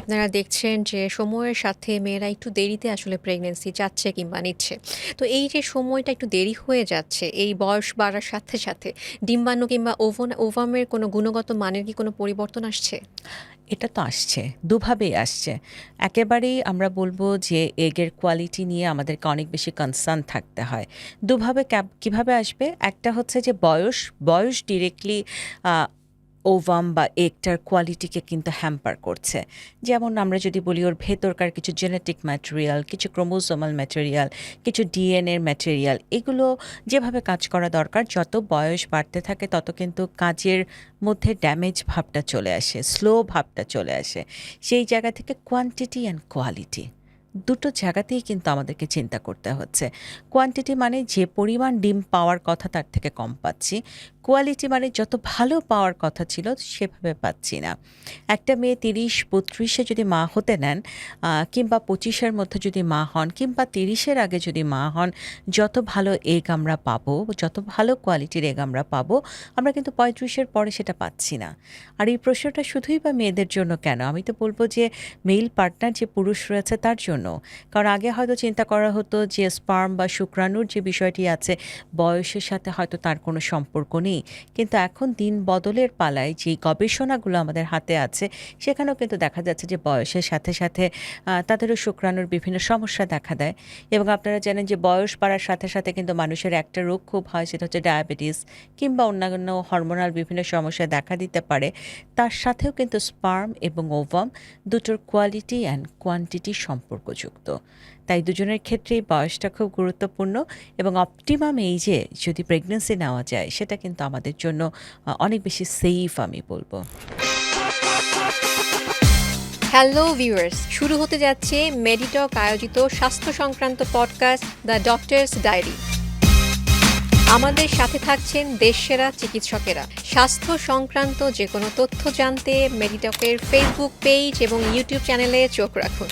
আপনারা দেখছেন যে সময়ের সাথে মেয়েরা একটু দেরিতে আসলে প্রেগনেন্সি যাচ্ছে কিংবা নিচ্ছে। তো এই যে সময়টা একটু দেরি হয়ে যাচ্ছে, এই বয়স বাড়ার সাথে, সাথে ডিম্বাণু কিংবা ওভন ওভামের কোনো গুণগত মানের কি কোনো পরিবর্তন আসছে? এটা তো আসছে। দুভাবেই আসছে। একেবারেই আমরা বলব যে এগের কোয়ালিটি নিয়ে আমাদেরকে অনেক বেশি কনসার্ন থাকতে হয়। দুভাবে ক্যাব কীভাবে আসবে? একটা হচ্ছে যে বয়স, বয়স ডিরেক্টলি ওভাম বা এগটার কোয়ালিটিকে কিন্তু হ্যাম্পার করছে। যেমন আমরা যদি বলি ওর ভেতরকার কিছু জেনেটিক ম্যাটেরিয়াল, কিছু ক্রোমোজোমাল ম্যাটেরিয়াল, কিছু ডিএনএর ম্যাটেরিয়াল এগুলো যেভাবে কাজ করা দরকার যত বয়স বাড়তে থাকে তত কিন্তু কাজের মধ্যে ড্যামেজ ভাবটা চলে আসে, স্লো ভাবটা চলে আসে। সেই জায়গা থেকে কোয়ান্টিটি অ্যান্ড কোয়ালিটি দুটো জায়গাতেই কিন্তু আমাদেরকে চিন্তা করতে হচ্ছে। কোয়ান্টিটি মানে যে পরিমাণ ডিম পাওয়ার কথা তার থেকে কম পাচ্ছি। কোয়ালিটি মানে যত ভালো পাওয়ার কথা ছিল সেভাবে পাচ্ছি না। একটা মেয়ে তিরিশ বত্রিশে যদি মা হতে নেন কিংবা পঁচিশের মধ্যে যদি মা হন কিংবা তিরিশের আগে যদি মা হন, যত ভালো এগ আমরা পাবো, যত ভালো কোয়ালিটির এগ আমরা পাবো, আমরা কিন্তু পঁয়ত্রিশের পরে সেটা পাচ্ছি না। আর এই প্রশ্নটা শুধুই বা মেয়েদের জন্য কেন? আমি তো বলব যে মেইল পার্টনার যে পুরুষ রয়েছে তার জন্য। কারণ আগে হয়তো চিন্তা করা হতো যে স্পার্ম বা শুক্রাণুর যে বিষয়টি আছে বয়সের সাথে হয়তো তার কোনো সম্পর্ক নেই। কিন্তু এখন দিন বদলের পালায় যেই গবেষণাগুলো আমাদের হাতে আছে সেখানেও কিন্তু দেখা যাচ্ছে যে বয়সের সাথে, সাথে তাদেরও শুক্রাণুর বিভিন্ন সমস্যা দেখা দেয় এবং আপনারা জানেন যে বয়স বাড়ার সাথে, সাথে কিন্তু মানুষের একটা রোগ খুব হয় সেটা হচ্ছে ডায়াবেটিস কিংবা অন্যান্য হরমোনাল বিভিন্ন সমস্যা দেখা দিতে পারে। তার সাথেও কিন্তু স্পার্ম এবং ওভাম দুটোর কোয়ালিটি অ্যান্ড কোয়ান্টিটি সম্পর্কযুক্ত। তাই দুজনের ক্ষেত্রেই বয়সটা খুব গুরুত্বপূর্ণ এবং অপটিমাম এইজে যদি প্রেগন্যান্সি নেওয়া যায়, সেটা কিন্তু আমাদের জন্য অনেক বেশি সেফ আমি বলব। হ্যালো ভিউয়ার্স শুরু হতে যাচ্ছে মেডিটক আয়োজিত স্বাস্থ্য সংক্রান্ত পডকাস্ট দ্য ডক্টরস ডায়েরি আমাদের সাথে থাকছেন দেশসেরা চিকিৎসকেরা স্বাস্থ্য সংক্রান্ত যে কোনো তথ্য জানতে মেডিটকের ফেসবুক পেজ এবং ইউটিউব চ্যানেলে চোখ রাখুন